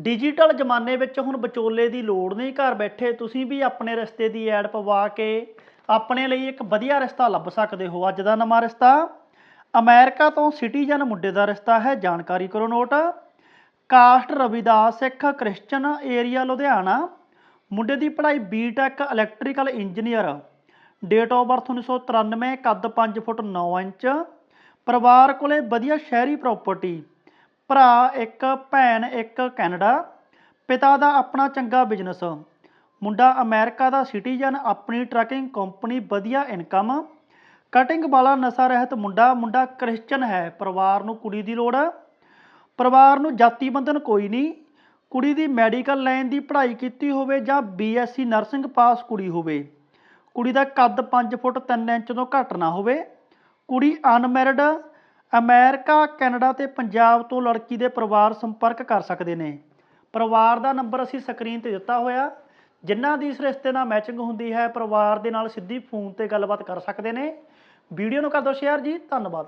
Digital ਜ਼ਮਾਨੇ ਵਿੱਚ ਹੁਣ ਵਿਚੋਲੇ ਦੀ ਲੋੜ ਨਹੀਂ, ਘਰ ਬੈਠੇ ਤੁਸੀਂ ਵੀ ਆਪਣੇ ਰਿਸ਼ਤੇ ਦੀ ਐਡ ਪਵਾ ਕੇ ਆਪਣੇ ਲਈ ਇੱਕ ਵਧੀਆ ਰਿਸ਼ਤਾ ਲੱਭ ਸਕਦੇ ਹੋ। ਅੱਜ ਦਾ ਨਵਾਂ ਰਿਸ਼ਤਾ ਅਮਰੀਕਾ ਤੋਂ ਸਿਟੀਜ਼ਨ ਮੁੰਡੇ ਦਾ ਰਿਸ਼ਤਾ ਹੈ, ਜਾਣਕਾਰੀ ਕਰੋ note. Caste Ravidas Sikh Christian area, Ludhiana. ਮੁੰਡੇ ਦੀ ਪੜ੍ਹਾਈ BTech electrical engineer date of birth 1993 ਕੱਦ 5 ਫੁੱਟ 9 ਇੰਚ। ਪਰਿਵਾਰ ਕੋਲੇ ਵਧੀਆ ਸ਼ਹਿਰੀ ਪ੍ਰਾਪਰਟੀ ਭਰਾ, ਇੱਕ ਭੈਣ, ਇੱਕ ਕੈਨੇਡਾ। ਪਿਤਾ ਦਾ ਆਪਣਾ ਚੰਗਾ ਬਿਜ਼ਨਸ। ਮੁੰਡਾ ਅਮਰੀਕਾ ਦਾ ਸਿਟੀਜ਼ਨ, ਆਪਣੀ ਟਰੱਕਿੰਗ ਕੰਪਨੀ, ਵਧੀਆ ਇਨਕਮ। ਕਟਿੰਗ ਵਾਲਾ ਨਸ਼ਾ ਰਹਿਤ ਮੁੰਡਾ ਮੁੰਡਾ ਕ੍ਰਿਸਚਨ ਹੈ, ਪਰਿਵਾਰ ਨੂੰ ਕੁੜੀ ਦੀ ਲੋੜ। ਪਰਿਵਾਰ ਨੂੰ ਜਾਤੀ ਬੰਧਨ ਕੋਈ ਨਹੀਂ। ਕੁੜੀ ਦੀ ਮੈਡੀਕਲ ਲਾਈਨ ਦੀ ਪੜ੍ਹਾਈ ਕੀਤੀ ਹੋਵੇ ਜਾਂ ਬੀਐਸਸੀ ਨਰਸਿੰਗ ਪਾਸ ਕੁੜੀ ਹੋਵੇ। ਕੁੜੀ ਦਾ ਕੱਦ 5 ਫੁੱਟ 3 ਇੰਚ ਤੋਂ ਘੱਟ ਨਾ ਹੋਵੇ। ਕੁੜੀ ਅਨਮੈਰਿਡ ਅਮਰੀਕਾ, ਕੈਨੇਡਾ ਤੇ ਪੰਜਾਬ ਤੋਂ ਲੜਕੀ ਦੇ ਪਰਿਵਾਰ ਸੰਪਰਕ ਕਰ ਸਕਦੇ ਨੇ। ਪਰਿਵਾਰ ਦਾ ਨੰਬਰ ਅਸੀਂ ਸਕਰੀਨ ਤੇ ਦਿੱਤਾ ਹੋਇਆ। ਜਿਨ੍ਹਾਂ ਦੀ ਇਸ ਰਿਸ਼ਤੇ ਨਾਲ ਮੈਚਿੰਗ ਹੁੰਦੀ ਹੈ, ਪਰਿਵਾਰ ਦੇ ਨਾਲ ਸਿੱਧੀ ਫੋਨ ਤੇ ਗੱਲਬਾਤ ਕਰ ਸਕਦੇ ਨੇ। ਵੀਡੀਓ ਨੂੰ ਕਰ ਦਿਓ ਸ਼ੇਅਰ ਜੀ, ਧੰਨਵਾਦ।